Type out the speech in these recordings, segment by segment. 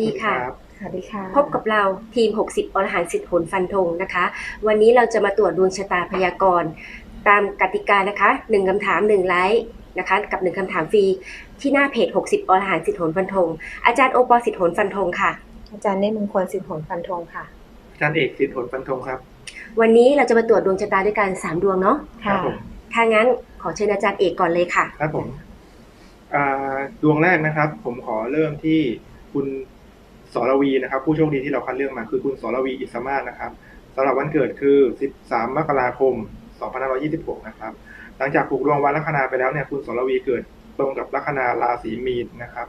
ดีค่ะรับสวัสดีค่ะพบกับเราทีม 60อรหันต์สิทธิ์ผลฟันธงนะคะ วันนี้เราจะมาตรวจดวงชะตาพยากรณ์ตามกติกานะคะ1คำถาม 1 ไลค์นะคะกับ 1คำถามฟรีที่หน้าเพจ 60อรหันต์สิทธิ์ผลฟันธงอาจารย์โอปอสิทธิ์ผลฟันธงค่ะ อาจารย์เนตรมงคลสิทธิ์ผลฟันธงค่ะ อาจารย์เอกสิทธิ์ผลฟันธงครับ วันนี้เราจะมาตรวจดวงชะตาด้วยกัน3ดวงเนาะครับผมถ้างั้นขอเชิญอาจารย์เอกก่อนเลยค่ะ ครับผมอ่าดวงแรกนะครับ ผมขอเริ่มที่คุณ สรวีนะครับ ผู้โชคดีที่เราคัดเลือกมาคือคุณสรวีอิสมาศนะครับสำหรับวันเกิดคือ 13 มกราคม 2526 นะครับ หลังจากผูกดวงวันลัคนาไปแล้วเนี่ยคุณสรวีเกิดตรงกับลัคนาราศีมีนนะครับ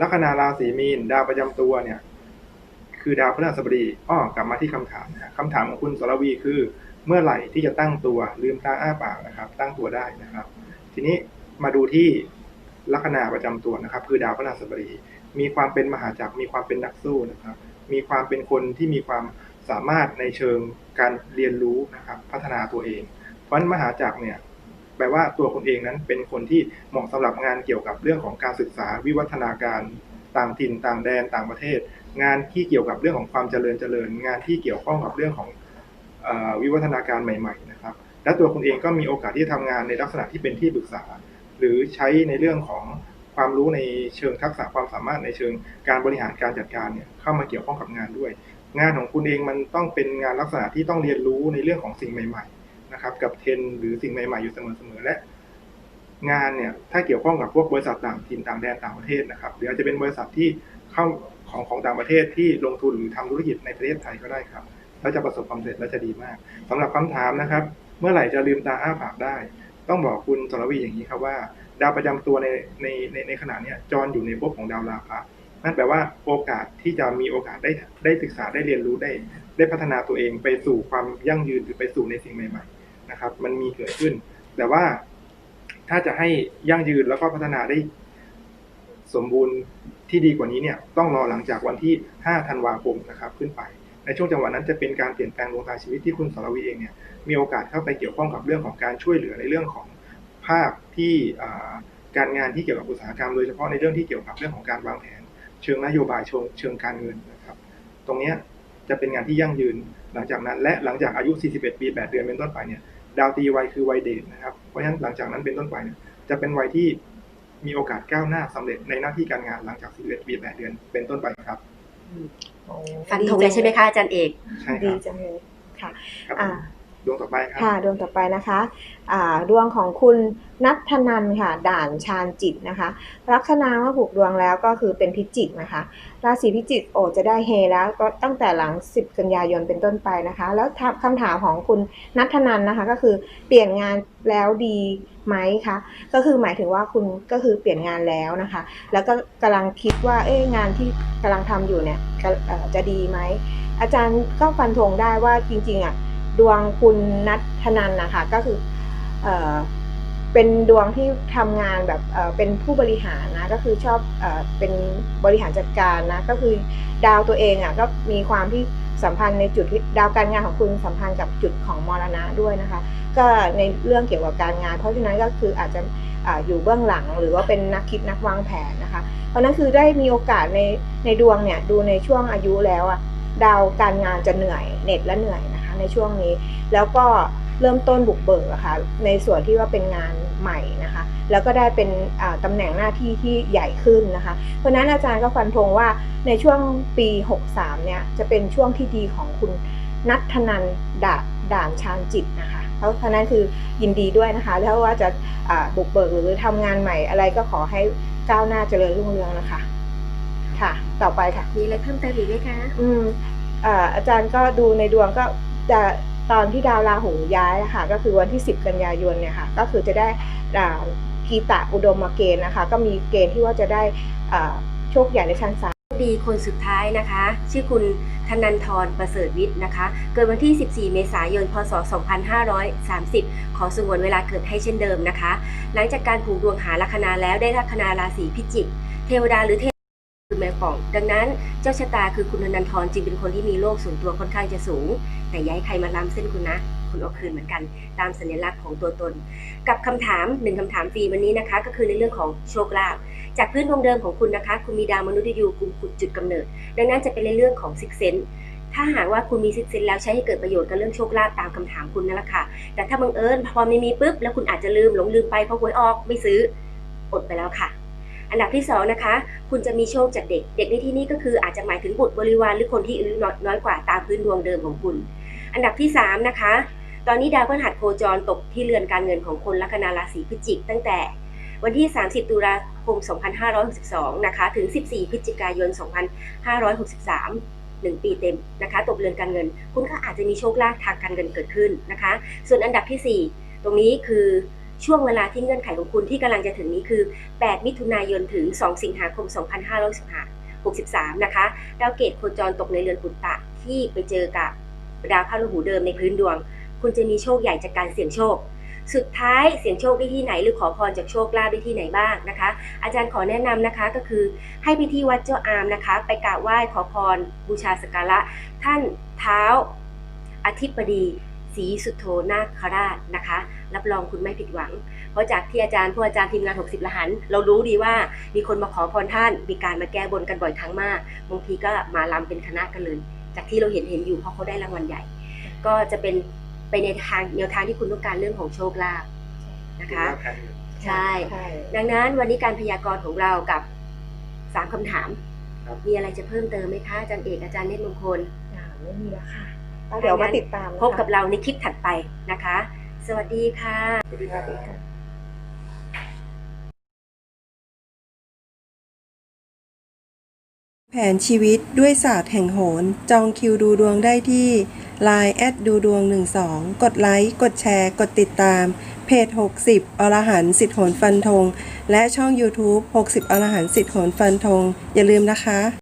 ลัคนาราศีมีนดาวประจำตัวเนี่ย คือดาวพฤหัสบดีอ้อกลับมาที่คำถามนะคำถามของคุณสรวีคือเมื่อไหร่ที่จะตั้งตัวลืมตาอ้าปากนะครับ ตั้งตัวได้นะครับ ทีนี้มาดูที่ลัคนาประจำตัวนะครับ คือดาวพฤหัสบดี มีความเป็นมหาจักรมีความเป็นนักสู้นะครับ มีความเป็นคนที่มีความสามารถในเชิงการเรียนรู้นะครับ พัฒนาตัวเอง เพราะฉะนั้นมหาจักรเนี่ยแปลว่าตัวคนเองนั้นเป็นคนที่เหมาะสำหรับงานเกี่ยวกับเรื่องของการศึกษาวิวัฒนาการต่างถิ่นต่างแดนต่างประเทศ งานที่เกี่ยวกับเรื่องของความเจริญเจริญ งานที่เกี่ยวข้องกับเรื่องของวิวัฒนาการใหม่ ๆ นะครับ และตัวคุณเองก็มีโอกาสที่จะทำงานในลักษณะที่เป็นที่ปรึกษา หรือใช้ในเรื่องของ ความรู้ในเชิงทักษะความสามารถในเชิงการบริหารการจัดการเนี่ยเข้ามาเกี่ยวข้องกับงานด้วย งานของคุณเองมันต้องเป็นงานลักษณะที่ต้องเรียนรู้ในเรื่องของสิ่งใหม่ๆนะครับกับเทรนหรือสิ่งใหม่ๆอยู่เสมอๆและ งานเนี่ยถ้าเกี่ยวข้องกับพวกบริษัทต่างถิ่นต่างแดนต่างประเทศนะครับ หรืออาจจะเป็นบริษัทที่เข้าของของต่างประเทศที่ลงทุนหรือทำธุรกิจในประเทศไทยก็ได้ครับแล้วจะประสบความสำเร็จและจะดีมากสำหรับคำถามนะครับ เมื่อไหร่จะลืมตาอ้าปากได้ ต้องบอกคุณสรวีอย่างนี้ครับว่า ดาวประจำตัวในในในในขณะเนี้ยจรอยู่ในภพของดาวราพะนั่นแปลว่าโอกาสที่จะมีโอกาสได้ได้ศึกษาได้เรียนรู้ได้ ได้พัฒนาตัวเองไปสู่ความยั่งยืนหรือไปสู่ในสิ่งใหม่ๆนะครับ มันมีเกิดขึ้น แต่ว่าถ้าจะให้ยั่งยืนแล้วก็พัฒนาได้สมบูรณ์ที่ดีกว่านี้เนี่ยต้องรอหลังจากวันที่ 5 ธันวาคมนะครับขึ้นไป ในช่วงจังหวะนั้นจะเป็นการเปลี่ยนแปลงดวงตาชีวิตที่คุณสรวีเองเนี่ยมีโอกาสเข้าไปเกี่ยวข้องกับเรื่องของการช่วยเหลือในเรื่องของ ภาคที่อ่าการงานที่เกี่ยวกับอุตสาหกรรมโดยเฉพาะในเรื่องที่เกี่ยวกับเรื่องของการวางแผน เชิงนโยบายเชิงเชิงการเงินนะครับ ตรงเนี้ยจะเป็นงานที่ยั่งยืนหลังจากนั้น และหลังจากอายุ 41 ปี 8 เดือนเป็นต้นไปเนี่ยดาวตีวัยคือวัยเดชนะครับ เพราะฉะนั้นหลังจากนั้นเป็นต้นไปเนี่ยจะเป็นวัยที่มีโอกาสก้าวหน้าสำเร็จในหน้าที่การงานหลังจาก41ปี 8 เดือนเป็นต้นไปครับโอ้ฟันธงเลยใช่ไหมคะอาจารย์เอก ใช่คดีรับจังเลยค่ะครับอ่า ดวงต่อไปครับค่ะดวงต่อไปนะคะอ่าดวงของคุณนัทธนันค่ะ ด่านชาญจิตนะคะ ลัคนาว่าผูกดวงแล้วก็คือเป็นพิจิกนะคะ ราศีพิจิกโอจะได้เฮแล้วก็ตั้งแต่หลัง 10 กันยายนเป็นต้นไปนะคะ แล้วถาคำถามของคุณนัทธนันนะคะ ก็คือเปลี่ยนงานแล้วดีไหมคะก็คือหมายถึงว่าคุณก็คือเปลี่ยนงานแล้วนะคะ แล้วก็กำลังคิดว่าเอ๊งานที่กำลังทำอยู่เนี่ยจะดีไหมอาจารย์ก็ฟันธงได้ว่าจริงๆอะ ดวงคุณนัทธนันนะคะก็คือเอ่อเป็นดวงที่ทำงานแบบเอ่อเป็นผู้บริหารนะก็คือชอบเอ่อเป็นบริหารจัดการนะก็คือดาวตัวเองอะก็มีความที่สัมพันธ์ในจุดที่ดาวการงานของคุณสัมพันธ์กับจุดของมรณะด้วยนะคะ ก็ในเรื่องเกี่ยวกับการงาน เพราะฉะนั้นก็คืออาจจะอาอยู่เบื้องหลังหรือว่าเป็นนักคิดนักวางแผนนะคะ เพราะนั้นคือได้มีโอกาสในในดวงเนี่ยดูในช่วงอายุแล้วอะดาวการงานจะเหนื่อยเหน็ดและเหนื่อยนะ คะในช่วงนี้ แล้วก็เริ่มต้นบุกเบิกอะค่ะในส่วนที่ว่าเป็นงานใหม่นะคะ แล้วก็ได้เป็นอ่าตำแหน่งหน้าที่ที่ใหญ่ขึ้นนะคะ เพราะฉะนั้นอาจารย์ก็ฟันธงว่าในช่วงปี 63 เนี่ยจะเป็นช่วงที่ดีของคุณนัทธนันดาด่านชาญจิตนะคะเพราะฉะนั้นคือยินดีด้วยนะคะแล้วว่าจะอ่าบุกเบิกหรือทำงานใหม่อะไรก็ขอให้ก้าวหน้าเจริญรุ่งเรืองนะคะ ค่ะ ต่อไปค่ะมีอะไรเพิ่มเติมอีกไหมคะ อืมอ่าอาจารย์ก็ดูในดวงก็ จะตอนที่ดาวราหูย้ายอะค่ะก็คือวันที่ 10 กันยายนเนี่ยค่ะก็คือจะได้กีตะอุดมมาเกณฑ์นะคะ ก็มีเกณฑ์ที่ว่าจะได้โชคใหญ่ในชั้นศาลดีคนสุดท้ายนะคะ ชื่อคุณธนันทรประเสริฐวิทย์นะคะ เกิดวันที่ 14 เมษายน พศ 2530 ขอสงวนเวลาเกิดให้เช่นเดิมนะคะ หลังจากการผูกดวงหาลัคนาแล้วได้ลัคนาราศีพิจิก เทวดาหรือเท คือแมวป่อง ดังนั้นเจ้าชะตาคือคุณนันทรจึงเป็นคนที่มีโลกส่วนตัวค่อนข้างจะสูง แต่อย้ายใครมาล้ำเส้นคุณนะ คุณเอาคืนเหมือนกัน ตามสัญลักษณ์ของของตัวตน กับคำถามหนึ่งคำถามฟรีวันนี้นะคะ ก็คือในเรื่องของโชคลาภจากพื้นดวงเดิมของคุณนะคะ คุณมีดาวมนุษย์ยูกลุ่มจุดกำเนิด ดังนั้นจะเป็นในเรื่องของซิกเซนถ้าหากว่าคุณมีซิกเซนแล้วใช้ให้เกิดประโยชน์กับเรื่องโชคลาภตามคำถามคุณนั่นแหละค่ะ แต่ถ้าบังเอิญพอไม่มีปุ๊บแล้วคุณอาจจะลืมหลงลืมไปเพราะหวยออกไม่ซื้ออดไปแล้วค่ะ อันดับที่สองนะคะคุณจะมีโชคจากเด็ก เด็กในที่นี้ก็คืออาจจะหมายถึงบุตรบริวารหรือคนที่อายุน้อยกว่าตามพื้นดวงเดิมของคุณ อันดับที่สามนะคะตอนนี้ดาวพฤหัสโคจรตกที่เรือนการเงินของคนลัคนาราศีพิจิกตั้งแต่วันที่ 30 ตุลาคม 2562 นะคะ ถึง 14 พฤศจิกายน 2563 1 ปีเต็มนะคะ ตกเรือนการเงิน คุณก็อาจจะมีโชคลาภทางการเงินเกิดขึ้นนะคะ ส่วนอันดับทีสี่4 ตรงนี้คือ ช่วงเวลาที่เงื่อนไขของคุณที่กำลังจะถึงนี้คือ 8 มิถุนายนถึง 2 สิงหาคม 2565นะคะ ดาวเกตโคจรตกในเรือนปุตตะที่ไปเจอกับดาวพฤหัสเดิมในพื้นดวง คุณจะมีโชคใหญ่จากการเสี่ยงโชค สุดท้ายเสี่ยงโชคได้ที่ไหน หรือขอพรจากโชคลาภได้ที่ไหนบ้างนะคะ อาจารย์ขอแนะนำนะคะก็คือให้ไปที่วัดเจ้าอามนะคะ ไปกราบไหว้ขอพรบูชาสักการะท่านเท้าอธิบดี ศรีสุโธนาคราชนะคะ รับรองคุณไม่ผิดหวัง เพราะจากที่อาจารย์ผู้อาจารย์ทีมงาน 60ละหันเรารู้ดีว่ามีคนมาขอพรท่าน มีการมาแก้บนกันบ่อยครั้งมากบางทีก็มาลำเป็นคณะกันเลยจากที่เราเห็นเห็นอยู่เพราะเขาได้รางวัลใหญ่ ก็จะเป็นไปในทางแนวทางที่คุณต้องการเรื่องของโชคลาภนะคะแผนเงินใช่ใช่ ดังนั้นวันนี้การพยากรณ์ของเรากับสามคำถามครับมีอะไรจะเพิ่มเติมไหมคะอาจารย์เอกอาจารย์เนตรมงคลอ่าไม่มีแล้วค่ะก็ เดี๋ยวมาติดตามนะคะพบกับเราในคลิปถัดไปนะคะ สวัสดีค่ะ สวัสดีครับแผนชีวิตด้วยศาสตร์แห่งโหน จองคิวดูดวงได้ที่ Line แอดดูดวง 12 กดไลค์ กดแชร์ กดติดตาม เพจ 60 อรหันต์สิทธิโหนฟันธง และช่อง YouTube 60 อรหันต์สิทธิโหนฟันธง อย่าลืมนะคะ